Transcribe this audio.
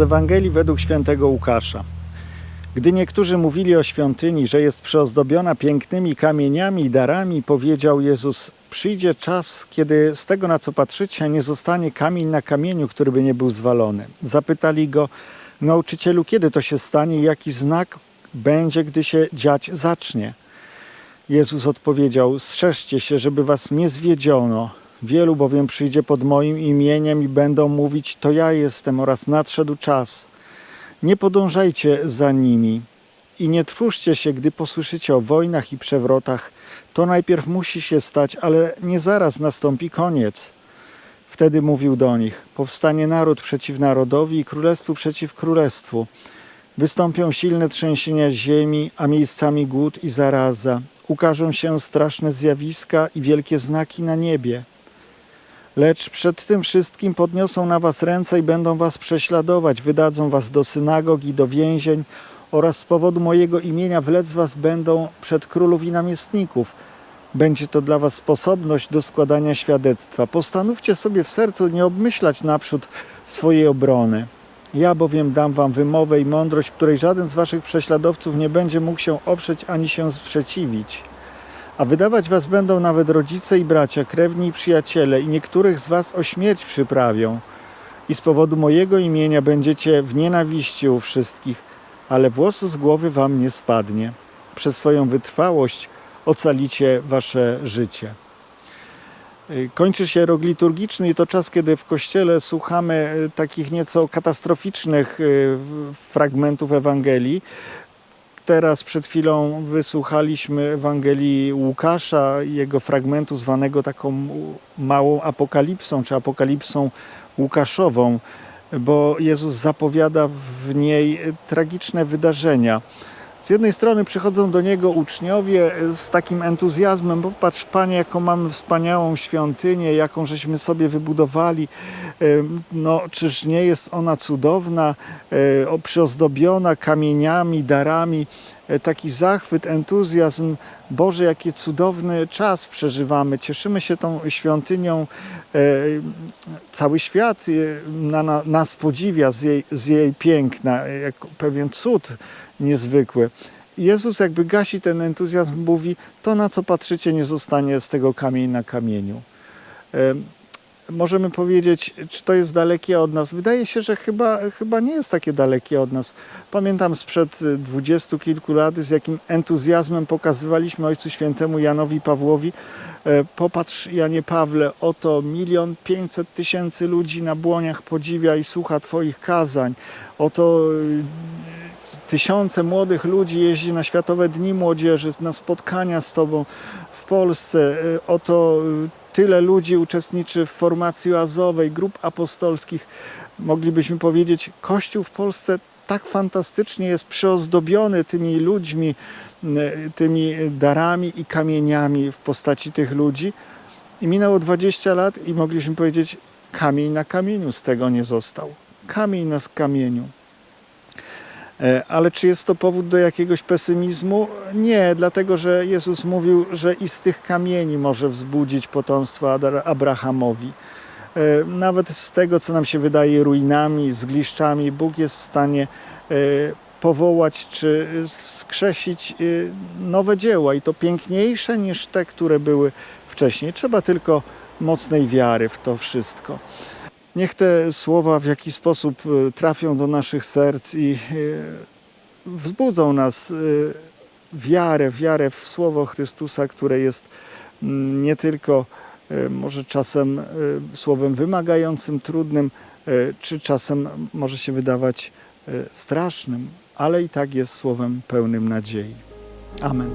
Ewangelii według świętego Łukasza. Gdy niektórzy mówili o świątyni, że jest przyozdobiona pięknymi kamieniami i darami, powiedział Jezus: Przyjdzie czas, kiedy z tego, na co patrzycie, nie zostanie kamień na kamieniu, który by nie był zwalony. Zapytali go: Nauczycielu, kiedy to się stanie jaki znak będzie, gdy się dziać zacznie? Jezus odpowiedział: Strzeżcie się, żeby was nie zwiedziono. Wielu bowiem przyjdzie pod moim imieniem i będą mówić: To ja jestem oraz nadszedł czas. Nie podążajcie za nimi i nie trwóżcie się, gdy posłyszycie o wojnach i przewrotach. To najpierw musi się stać, ale nie zaraz nastąpi koniec. Wtedy mówił do nich: Powstanie naród przeciw narodowi i królestwu przeciw królestwu. Wystąpią silne trzęsienia ziemi, a miejscami głód i zaraza. Ukażą się straszne zjawiska i wielkie znaki na niebie. Lecz przed tym wszystkim podniosą na was ręce i będą was prześladować, wydadzą was do synagog i do więzień oraz z powodu mojego imienia wlec was będą przed królów i namiestników. Będzie to dla was sposobność do składania świadectwa. Postanówcie sobie w sercu nie obmyślać naprzód swojej obrony. Ja bowiem dam wam wymowę i mądrość, której żaden z waszych prześladowców nie będzie mógł się oprzeć ani się sprzeciwić. A wydawać was będą nawet rodzice i bracia, krewni i przyjaciele, i niektórych z was o śmierć przyprawią. I z powodu mojego imienia będziecie w nienawiści u wszystkich, ale włos z głowy wam nie spadnie. Przez swoją wytrwałość ocalicie wasze życie. Y, Kończy się rok liturgiczny i to czas, kiedy w kościele słuchamy y, takich nieco katastroficznych y, fragmentów Ewangelii. Teraz przed chwilą wysłuchaliśmy Ewangelii Łukasza, jego fragmentu zwanego taką małą apokalipsą, czy apokalipsą Łukaszową, bo Jezus zapowiada w niej tragiczne wydarzenia. Z jednej strony przychodzą do Niego uczniowie z takim entuzjazmem, bo patrz Panie, jaką mamy wspaniałą świątynię, jaką żeśmy sobie wybudowali. No, czyż nie jest ona cudowna, e, przyozdobiona kamieniami, darami. E, Taki zachwyt, entuzjazm. Boże, jaki cudowny czas przeżywamy. Cieszymy się tą świątynią. E, Cały świat e, na, na, nas podziwia z jej, z jej piękna, jak pewien cud niezwykły. Jezus jakby gasi ten entuzjazm, mówi, to na co patrzycie nie zostanie z tego kamień na kamieniu. Em, Możemy powiedzieć, czy to jest dalekie od nas. Wydaje się, że chyba, chyba nie jest takie dalekie od nas. Pamiętam sprzed dwudziestu kilku lat, z jakim entuzjazmem pokazywaliśmy Ojcu Świętemu Janowi Pawłowi. e, Popatrz, Janie Pawle, oto milion pięćset tysięcy ludzi na błoniach podziwia i słucha Twoich kazań. Oto y, tysiące młodych ludzi jeździ na Światowe Dni Młodzieży, na spotkania z Tobą w Polsce. Y, Oto tyle ludzi uczestniczy w formacji oazowej, grup apostolskich. Moglibyśmy powiedzieć, Kościół w Polsce tak fantastycznie jest przyozdobiony tymi ludźmi, y, tymi darami i kamieniami w postaci tych ludzi. I minęło 20 lat i mogliśmy powiedzieć, kamień na kamieniu z tego nie został. Kamień na kamieniu. E, Ale czy jest to powód do jakiegoś pesymizmu? Nie, dlatego że Jezus mówił, że i z tych kamieni może wzbudzić potomstwo Abrahamowi. E, Nawet z tego, co nam się wydaje ruinami, zgliszczami, Bóg jest w stanie e, powołać czy skrzesić nowe dzieła i to piękniejsze niż te, które były wcześniej. Trzeba tylko mocnej wiary w to wszystko. Niech te słowa w jakiś sposób e, trafią do naszych serc i e, wzbudzą nas e, wiarę, wiarę w Słowo Chrystusa, które jest mm, nie tylko może czasem słowem wymagającym, trudnym, czy czasem może się wydawać strasznym, ale i tak jest słowem pełnym nadziei. Amen.